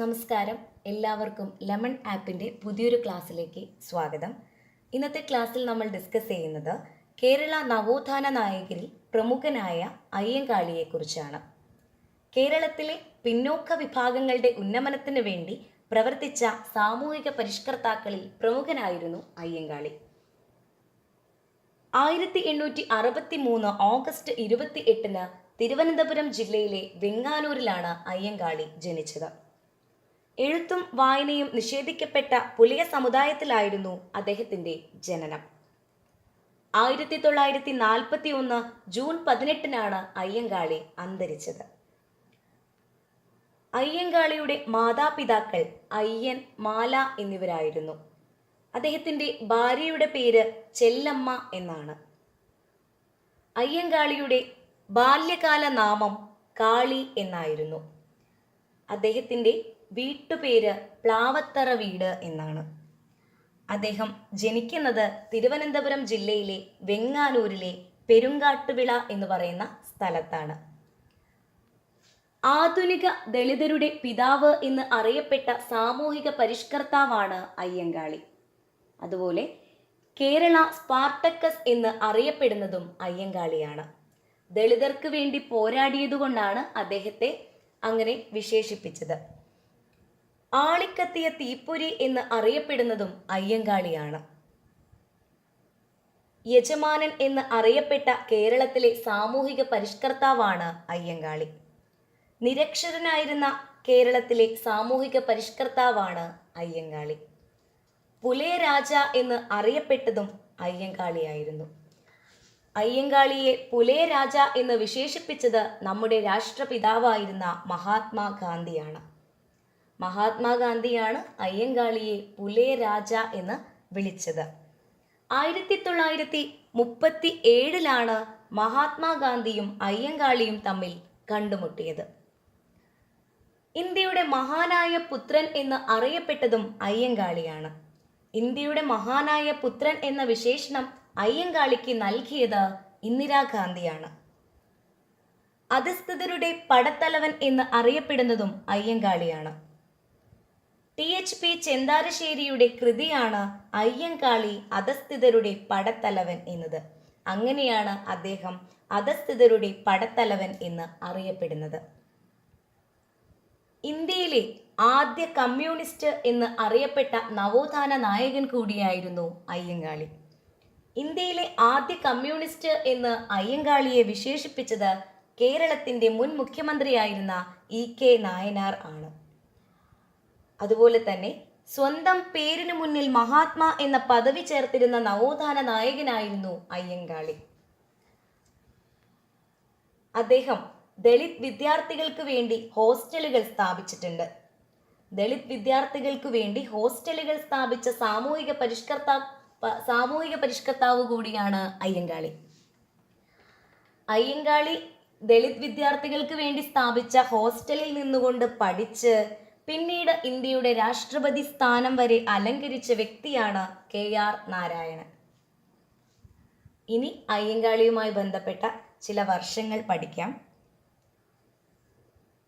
നമസ്കാരം. എല്ലാവർക്കും ലെമൺ ആപ്പിന്റെ പുതിയൊരു ക്ലാസ്സിലേക്ക് സ്വാഗതം. ഇന്നത്തെ ക്ലാസ്സിൽ നമ്മൾ ഡിസ്കസ് ചെയ്യുന്നത് കേരള നവോത്ഥാന നായകരിൽ പ്രമുഖനായ അയ്യങ്കാളിയെക്കുറിച്ചാണ്. കേരളത്തിലെ പിന്നോക്ക വിഭാഗങ്ങളുടെ ഉന്നമനത്തിന് വേണ്ടി പ്രവർത്തിച്ച സാമൂഹിക പരിഷ്കർത്താക്കളിൽ പ്രമുഖനായിരുന്നു അയ്യങ്കാളി. ആയിരത്തി എണ്ണൂറ്റി അറുപത്തി മൂന്ന് ഓഗസ്റ്റ് ഇരുപത്തി എട്ടിന് തിരുവനന്തപുരം ജില്ലയിലെ വെങ്ങാനൂരിലാണ് അയ്യങ്കാളി ജനിച്ചത്. എഴുത്തും വായനയും നിഷേധിക്കപ്പെട്ട പുലിയ സമുദായത്തിലായിരുന്നു അദ്ദേഹത്തിന്റെ ജനനം. ആയിരത്തി തൊള്ളായിരത്തി നാൽപ്പത്തി ഒന്ന് ജൂൺ പതിനെട്ടിനാണ് അയ്യങ്കാളി അന്തരിച്ചത്. അയ്യങ്കാളിയുടെ മാതാപിതാക്കൾ അയ്യൻ മാല എന്നിവരായിരുന്നു. അദ്ദേഹത്തിന്റെ ഭാര്യയുടെ പേര് ചെല്ലമ്മ എന്നാണ്. അയ്യങ്കാളിയുടെ ബാല്യകാല നാമം കാളി എന്നായിരുന്നു. അദ്ദേഹത്തിന്റെ വീട്ടുപേര് പ്ലാവത്തറ വീട് എന്നാണ്. അദ്ദേഹം ജനിക്കുന്നത് തിരുവനന്തപുരം ജില്ലയിലെ വെങ്ങാനൂരിലെ പെരുങ്കാട്ടുവിള എന്ന് പറയുന്ന സ്ഥലത്താണ്. ആധുനിക ദളിതരുടെ പിതാവ് എന്ന് അറിയപ്പെട്ട സാമൂഹിക പരിഷ്കർത്താവാണ് അയ്യങ്കാളി. അതുപോലെ കേരള സ്പാർട്ടക്കസ് എന്ന് അറിയപ്പെടുന്നതും അയ്യങ്കാളിയാണ്. ദളിതർക്ക് വേണ്ടി പോരാടിയതുകൊണ്ടാണ് അദ്ദേഹത്തെ അങ്ങനെ വിശേഷിപ്പിച്ചത്. ആളിക്കത്തിയ തീപ്പൊരി എന്ന് അറിയപ്പെടുന്നതും അയ്യങ്കാളിയാണ്. യജമാനൻ എന്ന് അറിയപ്പെട്ട കേരളത്തിലെ സാമൂഹിക പരിഷ്കർത്താവാണ് അയ്യങ്കാളി. നിരക്ഷരനായിരുന്ന കേരളത്തിലെ സാമൂഹിക പരിഷ്കർത്താവാണ് അയ്യങ്കാളി. പുലേ രാജ എന്ന് അറിയപ്പെട്ടതും അയ്യങ്കാളിയായിരുന്നു. അയ്യങ്കാളിയെ പുലേ രാജ എന്ന് വിശേഷിപ്പിച്ചത് നമ്മുടെ രാഷ്ട്രപിതാവായിരുന്ന മഹാത്മാഗാന്ധിയാണ് മഹാത്മാഗാന്ധിയാണ് അയ്യങ്കാളിയെ പുലയ രാജ എന്ന് വിളിച്ചത്. ആയിരത്തി തൊള്ളായിരത്തി മുപ്പത്തി ഏഴിലാണ് മഹാത്മാഗാന്ധിയും അയ്യങ്കാളിയും തമ്മിൽ കണ്ടുമുട്ടിയത്. ഇന്ത്യയുടെ മഹാനായ പുത്രൻ എന്ന് അറിയപ്പെട്ടതും അയ്യങ്കാളിയാണ്. ഇന്ത്യയുടെ മഹാനായ പുത്രൻ എന്ന വിശേഷണം അയ്യങ്കാളിക്ക് നൽകിയത് ഇന്ദിരാഗാന്ധിയാണ്. അധസ്ഥിതരുടെ പടത്തലവൻ എന്ന് അറിയപ്പെടുന്നതും അയ്യങ്കാളിയാണ്. ടി എച്ച് പി ചെന്താരശ്ശേരിയുടെ കൃതിയാണ് അയ്യങ്കാളി അധസ്ഥിതരുടെ പടത്തലവൻ എന്നത്. അങ്ങനെയാണ് അദ്ദേഹം അധസ്ഥിതരുടെ പടത്തലവൻ എന്ന് അറിയപ്പെടുന്നത്. ഇന്ത്യയിലെ ആദ്യ കമ്മ്യൂണിസ്റ്റ് എന്ന് അറിയപ്പെട്ട നവോത്ഥാന നായകൻ കൂടിയായിരുന്നു അയ്യങ്കാളി. ഇന്ത്യയിലെ ആദ്യ കമ്മ്യൂണിസ്റ്റ് എന്ന് അയ്യങ്കാളിയെ വിശേഷിപ്പിച്ചത് കേരളത്തിന്റെ മുൻ മുഖ്യമന്ത്രിയായിരുന്ന ഇ കെ നായനാർ ആണ്. അതുപോലെ തന്നെ സ്വന്തം പേരിനു മുന്നിൽ മഹാത്മാ എന്ന പദവി ചേർത്തിരുന്ന നവോത്ഥാന നായകനായിരുന്നു അയ്യങ്കാളി. അദ്ദേഹം ദളിത് വിദ്യാർത്ഥികൾക്ക് വേണ്ടി ഹോസ്റ്റലുകൾ സ്ഥാപിച്ചിട്ടുണ്ട്. ദളിത് വിദ്യാർത്ഥികൾക്ക് വേണ്ടി ഹോസ്റ്റലുകൾ സ്ഥാപിച്ച സാമൂഹിക പരിഷ്കർത്താ സാമൂഹിക പരിഷ്കർത്താവ് കൂടിയാണ് അയ്യങ്കാളി. അയ്യങ്കാളി ദളിത് വിദ്യാർത്ഥികൾക്ക് വേണ്ടി സ്ഥാപിച്ച ഹോസ്റ്റലിൽ നിന്നുകൊണ്ട് പഠിച്ച് പിന്നീട് ഇന്ത്യയുടെ രാഷ്ട്രപതി സ്ഥാനം വരെ അലങ്കരിച്ച വ്യക്തിയാണ് കെ ആർ നാരായണൻ. ഇനി അയ്യങ്കാളിയുമായി ബന്ധപ്പെട്ട ചില വർഷങ്ങൾ പഠിക്കാം.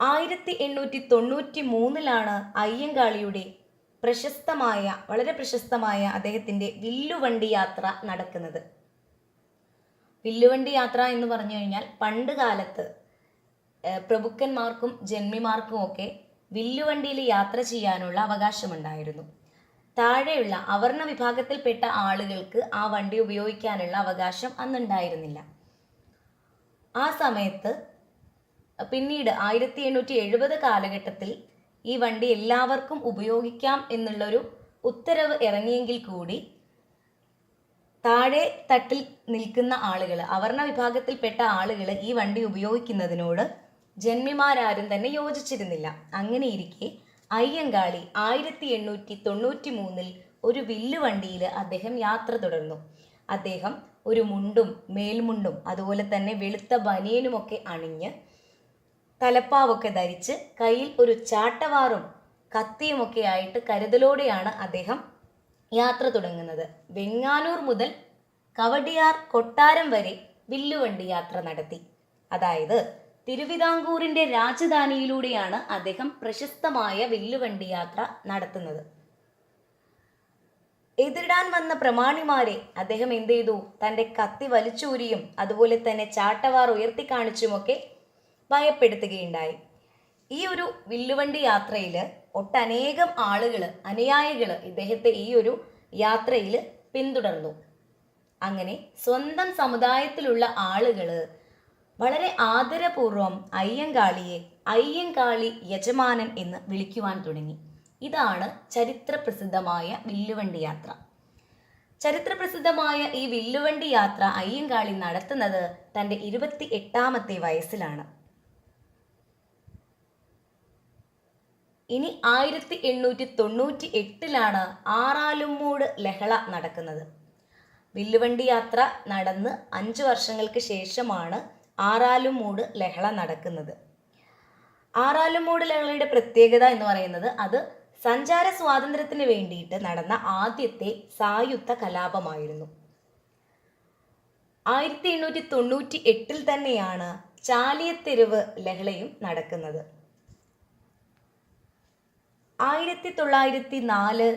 ആയിരത്തി എണ്ണൂറ്റി തൊണ്ണൂറ്റി മൂന്നിലാണ് അയ്യങ്കാളിയുടെ പ്രശസ്തമായ വളരെ പ്രശസ്തമായ അദ്ദേഹത്തിന്റെ വില്ലുവണ്ടി യാത്ര നടക്കുന്നത്. വില്ലുവണ്ടി യാത്ര എന്ന് പറഞ്ഞു കഴിഞ്ഞാൽ പണ്ട് കാലത്ത് പ്രഭുക്കന്മാർക്കും ജന്മിമാർക്കും ഒക്കെ വില്ലുവണ്ടിയിൽ യാത്ര ചെയ്യാനുള്ള അവകാശമുണ്ടായിരുന്നു. താഴെയുള്ള അവർണ വിഭാഗത്തിൽപ്പെട്ട ആളുകൾക്ക് ആ വണ്ടി ഉപയോഗിക്കാനുള്ള അവകാശം അന്നുണ്ടായിരുന്നില്ല. ആ സമയത്ത് പിന്നീട് ആയിരത്തി എണ്ണൂറ്റി എഴുപത് കാലഘട്ടത്തിൽ ഈ വണ്ടി എല്ലാവർക്കും ഉപയോഗിക്കാം എന്നുള്ളൊരു ഉത്തരവ് ഇറങ്ങിയെങ്കിൽ കൂടി താഴെ തട്ടിൽ നിൽക്കുന്ന ആളുകൾ അവർണ വിഭാഗത്തിൽപ്പെട്ട ആളുകൾ ഈ വണ്ടി ഉപയോഗിക്കുന്നതിനോട് ജന്മിമാരാരും തന്നെ യോജിച്ചിരുന്നില്ല. അങ്ങനെയിരിക്കെ അയ്യങ്കാളി ആയിരത്തി എണ്ണൂറ്റി തൊണ്ണൂറ്റി മൂന്നിൽ ഒരു വില്ലുവണ്ടിയിൽ അദ്ദേഹം യാത്ര തുടർന്നു. അദ്ദേഹം ഒരു മുണ്ടും മേൽമുണ്ടും അതുപോലെ തന്നെ വെളുത്ത ബനിയനുമൊക്കെ അണിഞ്ഞ് തലപ്പാവൊക്കെ ധരിച്ച് കയ്യിൽ ഒരു ചാട്ടവാറും കത്തിയുമൊക്കെ ആയിട്ട് കരുതലോടെയാണ് അദ്ദേഹം യാത്ര തുടങ്ങുന്നത്. വെങ്ങാനൂർ മുതൽ കവടിയാർ കൊട്ടാരം വരെ വില്ലുവണ്ടി യാത്ര നടത്തി. അതായത് തിരുവിതാംകൂറിന്റെ രാജധാനിയിലൂടെയാണ് അദ്ദേഹം പ്രശസ്തമായ വില്ലുവണ്ടി യാത്ര നടത്തുന്നത്. എതിരിടാൻ വന്ന പ്രമാണിമാരെ അദ്ദേഹം എന്ത് ചെയ്തു? തന്റെ കത്തി വലിച്ചൂരിയും അതുപോലെ തന്നെ ചാട്ടവാർ ഉയർത്തി ഉയർത്തിക്കാണിച്ചുമൊക്കെ ഭയപ്പെടുത്തുകയുണ്ടായി. ഈ ഒരു വില്ലുവണ്ടി യാത്രയിൽ ഒട്ടനേകം ആളുകൾ അനുയായികൾ ഇദ്ദേഹത്തെ ഈ ഒരു യാത്രയിൽ പിന്തുടർന്നു. അങ്ങനെ സ്വന്തം സമുദായത്തിലുള്ള ആളുകൾ വളരെ ആദരപൂർവം അയ്യങ്കാളിയെ അയ്യങ്കാളി യജമാനൻ എന്ന് വിളിക്കുവാൻ തുടങ്ങി. ഇതാണ് ചരിത്രപ്രസിദ്ധമായ വില്ലുവണ്ടി യാത്ര. ചരിത്രപ്രസിദ്ധമായ ഈ വില്ലുവണ്ടി യാത്ര അയ്യങ്കാളി നടത്തുന്നത് തന്റെ ഇരുപത്തി എട്ടാമത്തെ വയസ്സിലാണ്. ഇനി ആയിരത്തി എണ്ണൂറ്റി തൊണ്ണൂറ്റി എട്ടിലാണ് ആറാലുമ്മൂട് ലഹള നടക്കുന്നത്. വില്ലുവണ്ടി യാത്ര നടന്ന് അഞ്ചു വർഷങ്ങൾക്ക് ശേഷമാണ് ആറാലുമൂട് ലഹള നടക്കുന്നത്. ആറാലുമൂട് ലഹളയുടെ പ്രത്യേകത എന്ന് പറയുന്നത് അത് സഞ്ചാര സ്വാതന്ത്ര്യത്തിന് വേണ്ടിയിട്ട് നടന്ന ആദ്യത്തെ സായുധ കലാപമായിരുന്നു. ആയിരത്തി എണ്ണൂറ്റി തൊണ്ണൂറ്റി എട്ടിൽ തന്നെയാണ് ചാലിയത്തെരുവ് ലഹളയും നടക്കുന്നത്. ആയിരത്തി തൊള്ളായിരത്തി നാല്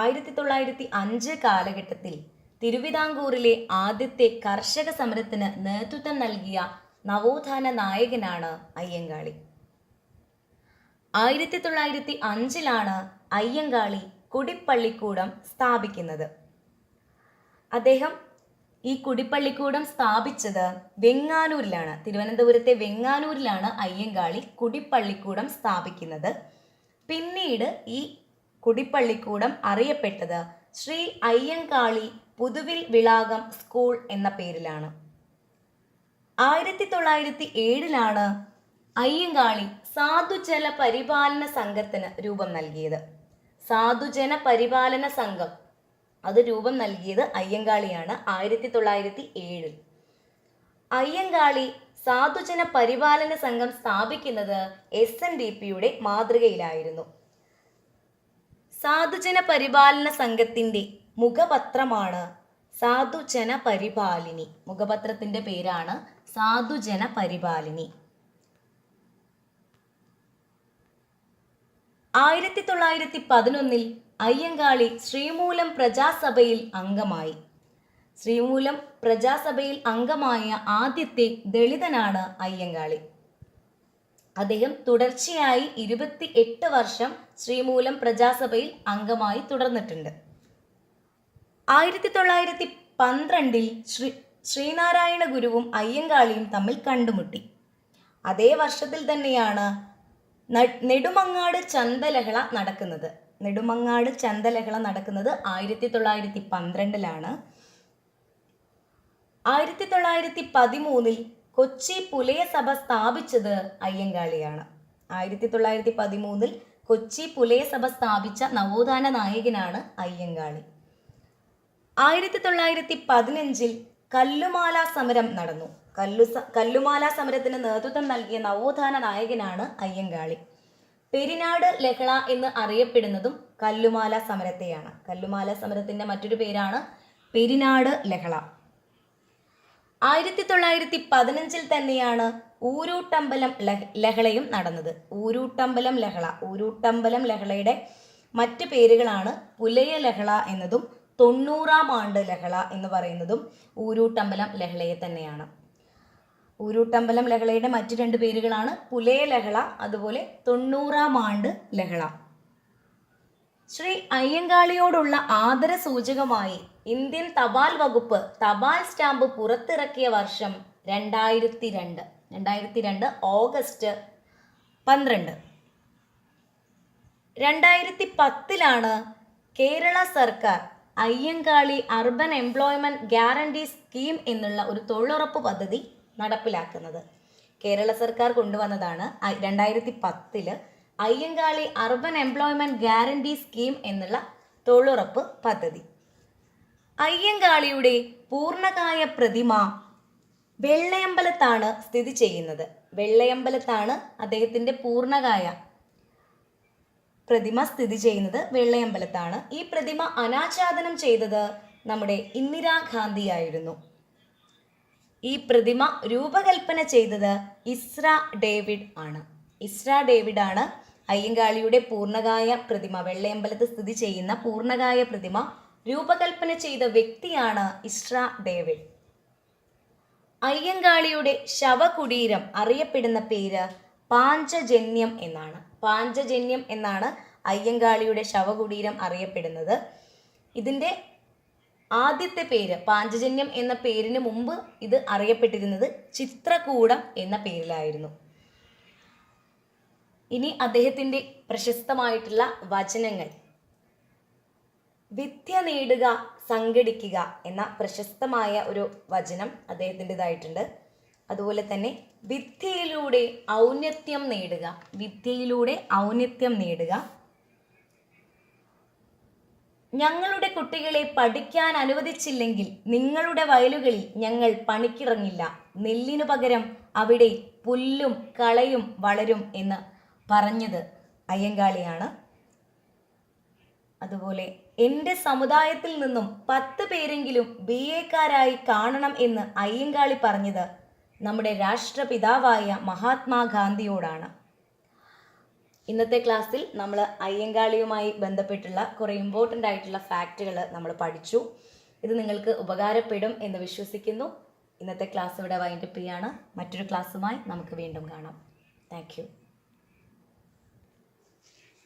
ആയിരത്തി തൊള്ളായിരത്തി അഞ്ച് കാലഘട്ടത്തിൽ തിരുവിതാംകൂറിലെ ആദ്യത്തെ കർഷക സമരത്തിന് നേതൃത്വം നൽകിയ നവോത്ഥാന നായകനാണ് അയ്യങ്കാളി. ആയിരത്തി തൊള്ളായിരത്തി അഞ്ചിലാണ് അയ്യങ്കാളി കുടിപ്പള്ളിക്കൂടം സ്ഥാപിക്കുന്നത്. അദ്ദേഹം ഈ കുടിപ്പള്ളിക്കൂടം സ്ഥാപിച്ചത് വെങ്ങാനൂരിലാണ്. തിരുവനന്തപുരത്തെ വെങ്ങാനൂരിലാണ് അയ്യങ്കാളി കുടിപ്പള്ളിക്കൂടം സ്ഥാപിക്കുന്നത്. പിന്നീട് ഈ കുടിപ്പള്ളിക്കൂടം അറിയപ്പെട്ടത് ശ്രീ അയ്യങ്കാളി പുതുവിൽ വിളാകം സ്കൂൾ എന്ന പേരിലാണ്. ആയിരത്തി തൊള്ളായിരത്തി ഏഴിലാണ് അയ്യങ്കാളി സാധുജല പരിപാലന സംഘത്തിന് രൂപം നൽകിയത്. സാധുജന പരിപാലന സംഘം അത് രൂപം നൽകിയത് അയ്യങ്കാളിയാണ് ആയിരത്തി തൊള്ളായിരത്തി ഏഴിൽ അയ്യങ്കാളി സാധുജന പരിപാലന സംഘം സ്ഥാപിക്കുന്നത് എസ് എൻ ഡി പിയുടെ മാതൃകയിലായിരുന്നു. സാധുജന പരിപാലന സംഘത്തിന്റെ മുഖപത്രമാണ് സാധുജന പരിപാലിനി മുഖപത്രത്തിന്റെ പേരാണ് സാധുജന പരിപാലിനി ആയിരത്തി തൊള്ളായിരത്തി പതിനൊന്നിൽ അയ്യങ്കാളി ശ്രീമൂലം പ്രജാസഭയിൽ അംഗമായി. ശ്രീമൂലം പ്രജാസഭയിൽ അംഗമായ ആദ്യത്തെ ദളിതനാണ് അയ്യങ്കാളി. അദ്ദേഹം തുടർച്ചയായി ഇരുപത്തി എട്ട് വർഷം ശ്രീമൂലം പ്രജാസഭയിൽ അംഗമായി തുടർന്നിട്ടുണ്ട്. ആയിരത്തി തൊള്ളായിരത്തി പന്ത്രണ്ടിൽ ശ്രീ ശ്രീനാരായണ ഗുരുവും അയ്യങ്കാളിയും തമ്മിൽ കണ്ടുമുട്ടി. അതേ വർഷത്തിൽ തന്നെയാണ് നെടുമങ്ങാട് ചന്തലഹള നടക്കുന്നത്. നെടുമങ്ങാട് ചന്തലഹള നടക്കുന്നത് ആയിരത്തി തൊള്ളായിരത്തി പന്ത്രണ്ടിലാണ്. ആയിരത്തി തൊള്ളായിരത്തി പതിമൂന്നിൽ കൊച്ചി പുലയ സഭ സ്ഥാപിച്ചത് അയ്യങ്കാളിയാണ്. ആയിരത്തി തൊള്ളായിരത്തി പതിമൂന്നിൽ കൊച്ചി പുലയസഭ സ്ഥാപിച്ച നവോത്ഥാന നായകനാണ് അയ്യങ്കാളി. ആയിരത്തി തൊള്ളായിരത്തി പതിനഞ്ചിൽ കല്ലുമാല സമരം നടന്നു. കല്ലു കല്ലുമാല സമരത്തിന് നേതൃത്വം നൽകിയ നവോത്ഥാന നായകനാണ് അയ്യങ്കാളി. പെരിനാട് ലഹള എന്ന് അറിയപ്പെടുന്നതും കല്ലുമാല സമരത്തെയാണ്. കല്ലുമാല സമരത്തിന്റെ മറ്റൊരു പേരാണ് പെരിനാട് ലഹള. ആയിരത്തി തൊള്ളായിരത്തി പതിനഞ്ചിൽ തന്നെയാണ് ഊരൂട്ടമ്പലം ലഹളയും നടന്നത്. ഊരൂട്ടമ്പലം ലഹള. ഊരൂട്ടമ്പലം ലഹളയുടെ മറ്റ് പേരുകളാണ് പുലയ ലഹള എന്നതും തൊണ്ണൂറാം ആണ്ട് ലഹള എന്ന് പറയുന്നതും ഊരൂട്ടമ്പലം ലഹളയെ തന്നെയാണ്. ഊരൂട്ടമ്പലം ലഹളയുടെ മറ്റു രണ്ട് പേരുകളാണ് പുലയ ലഹള അതുപോലെ തൊണ്ണൂറാം ആണ്ട് ലഹള. ശ്രീ അയ്യങ്കാളിയോടുള്ള ആദര സൂചകമായി ഇന്ത്യൻ തപാൽ വകുപ്പ് തപാൽ സ്റ്റാമ്പ് പുറത്തിറക്കിയ വർഷം രണ്ടായിരത്തി രണ്ട് രണ്ടായിരത്തി രണ്ട് ഓഗസ്റ്റ് പന്ത്രണ്ട്. രണ്ടായിരത്തി പത്തിലാണ് കേരള സർക്കാർ Ayyankali urban employment guarantee scheme എന്നുള്ള ഒരു തൊഴിലുറപ്പ് പദ്ധതി നടപ്പിലാക്കുന്നത്. കേരള സർക്കാർ കൊണ്ടുവന്നതാണ് രണ്ടായിരത്തി പത്തിൽ Ayyankali urban employment guarantee scheme എന്നുള്ള തൊഴിലുറപ്പ് പദ്ധതി. അയ്യങ്കാളിയുടെ പൂർണകായ പ്രതിമ വെള്ളയമ്പലത്താണ് സ്ഥിതി ചെയ്യുന്നത്. വെള്ളയമ്പലത്താണ് അദ്ദേഹത്തിന്റെ പൂർണകായ പ്രതിമ സ്ഥിതി ചെയ്യുന്നത്. വെള്ളയമ്പലത്താണ്. ഈ പ്രതിമ അനാച്ഛാദനം ചെയ്തത് നമ്മുടെ ഇന്ദിരാഗാന്ധി ആയിരുന്നു. ഈ പ്രതിമ രൂപകൽപ്പന ചെയ്തത് ഇസ്ര ഡേവിഡ് ആണ്. ഇസ്ര ഡേവിഡ് ആണ് അയ്യങ്കാളിയുടെ പൂർണകായ പ്രതിമ. വെള്ളയമ്പലത്ത് സ്ഥിതി ചെയ്യുന്ന പൂർണകായ പ്രതിമ രൂപകൽപ്പന ചെയ്ത വ്യക്തിയാണ് ഇസ്ര ഡേവിഡ്. അയ്യങ്കാളിയുടെ ശവകുടീരം അറിയപ്പെടുന്ന പേര് പാഞ്ചജന്യം എന്നാണ്. പാഞ്ചജന്യം എന്നാണ് അയ്യങ്കാളിയുടെ ശവകുടീരം അറിയപ്പെടുന്നത്. ഇതിന്റെ ആദ്യത്തെ പേര് പാഞ്ചജന്യം എന്ന പേരിന് മുമ്പ് ഇത് അറിയപ്പെട്ടിരുന്നത് ചിത്രകൂടം എന്ന പേരിലായിരുന്നു. ഇനി അദ്ദേഹത്തിന്റെ പ്രശസ്തമായിട്ടുള്ള വചനങ്ങൾ. വിദ്യ നേടുക സംഘടിക്കുക എന്ന പ്രശസ്തമായ ഒരു വചനം അദ്ദേഹത്തിന്റെതായിട്ടുണ്ട്. അതുപോലെ തന്നെ വിദ്യയിലൂടെ ഔന്നത്യം നേടുക വിദ്യയിലൂടെ ഔന്നത്യം നേടുക. ഞങ്ങളുടെ കുട്ടികളെ പഠിക്കാൻ അനുവദിച്ചില്ലെങ്കിൽ നിങ്ങളുടെ വയലുകളിൽ ഞങ്ങൾ പണിക്കിറങ്ങില്ല. നെല്ലിനു പകരം അവിടെ പുല്ലും കളയും വളരും എന്ന് പറഞ്ഞത് അയ്യങ്കാളിയാണ്. അതുപോലെ എന്റെ സമുദായത്തിൽ നിന്നും പത്ത് പേരെങ്കിലും ബി എക്കാരായി കാണണം എന്ന് അയ്യങ്കാളി പറഞ്ഞത് നമ്മുടെ രാഷ്ട്രപിതാവായ മഹാത്മാഗാന്ധിയോടാണ് ഇന്നത്തെ ക്ലാസ്സിൽ നമ്മൾ അയ്യങ്കാളിയുമായി ബന്ധപ്പെട്ടുള്ള കുറേ ഇമ്പോർട്ടന്റ് ആയിട്ടുള്ള ഫാക്റ്റുകൾ നമ്മൾ പഠിച്ചു. ഇത് നിങ്ങൾക്ക് ഉപകാരപ്പെടും എന്ന് വിശ്വസിക്കുന്നു. ഇന്നത്തെ ക്ലാസ് ഇവിടെ വൈൻഡപ്പ് ചെയ്യാണ്. മറ്റൊരു ക്ലാസ്സുമായി നമുക്ക് വീണ്ടും കാണാം. താങ്ക്